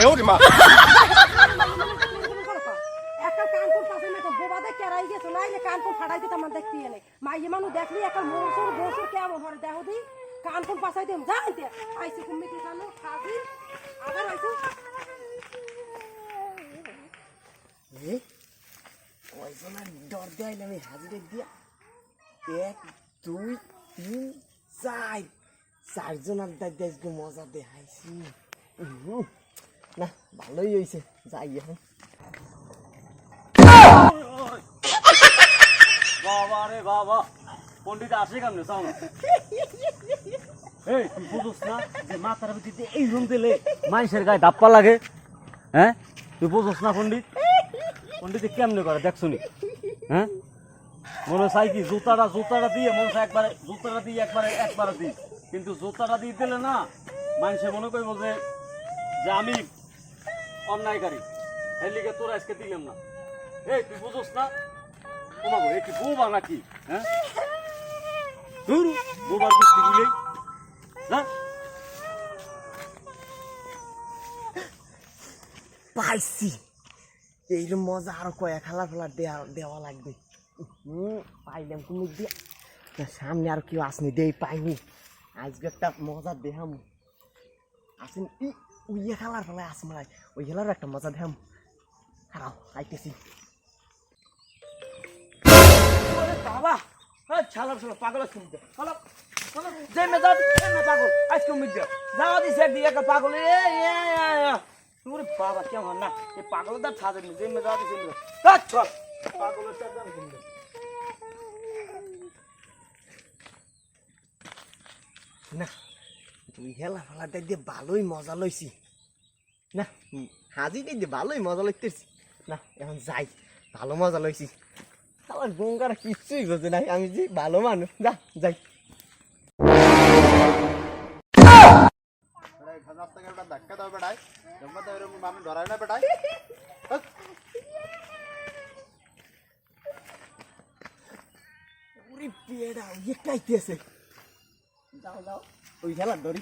呦我的妈！ একটা কানপুর পাশে মেয়েটা বোবাদে কেরাই গেছো না এলে কানপুর ফাটাই দিতে আমার দেখতে এনে মাইয়ে মানুষ দেখলি একটা মৌসুর বসুর কেমন হরে দেখো দি কানপুর পাশাই দিম জানতে আইসি কুমিটি জানো খাবি আবার আইসি এ কয়জনের ডর দেয় আমি হাজিরে দিয়া এক দুই তিন চার চারজনের দায় দেয় মজা দেখাইছি উহুম, না, ভালোই হয়েছে যাই এখন। বাবা রে বাবা এই তুই না যে মাথার এই রুম দিলে মানুষের গায়ে ধাপ্পা লাগে? হ্যাঁ? তুই বুঝোস না, পণ্ডিত? পণ্ডিত কেমনে করে, দেখছ নি? হ্যাঁ? মনে চাই কি জুতাটা জুতাটা দিয়ে, মনে চাই একবারে, জুতাটা দিয়ে একবারে একবারে দিই। কিন্তু জুতাটা দিয়ে দিলে না মানুষে মনে করব যে আমি অন্যায়কারী এর লিগে তোর আজকে দিলাম না। এই, তুই বুঝোস না? গো এ কি বোবা নাকি? হ্যাঁ? পাইছি। এইরকম মজা আরও কয়েক খেলা ফেলা দেওয়া দেওয়া লাগবে। পাইলাম কুমির দিয়া। সামনে আর কেউ আসনি, দেই পাইনি। আজকে একটা মজা দেহাম আসেন উইয়ে খেলার ফেলায় আস মারাই ওই খেলার একটা মজা দেহাম খারাপ আইতেছি বাবা হ্যাঁ ছালার ছিল পাগল আছে মিদ্যা হলো হলো যে মে দাও যে মে পাগল আজকে মিদ্যা যাও দি সে দিয়ে একটা পাগল এ এ এ ওরে বাবা কেমন না এই পাগল দা ছাদে নি যে মে দাও দি সে মে দাও চল পাগলের চার দাম কিনবে না দুই খেলা ফেলাটা দিয়ে ভালোই মজা লইছি। না হাজিটাই দিয়ে ভালোই মজা লইতেছি। না এখন যাই ভালো মজা লইছি। আমার গঙ্গার কিচ্ছুই বোঝে নাই আমি যে ভালো মানুষ। যা যাই। ধাক্কা দাও মানুষ ধরায় না পেড়া ইয়ে কাইতেছে। যাও যাও ওই খেলা ধরি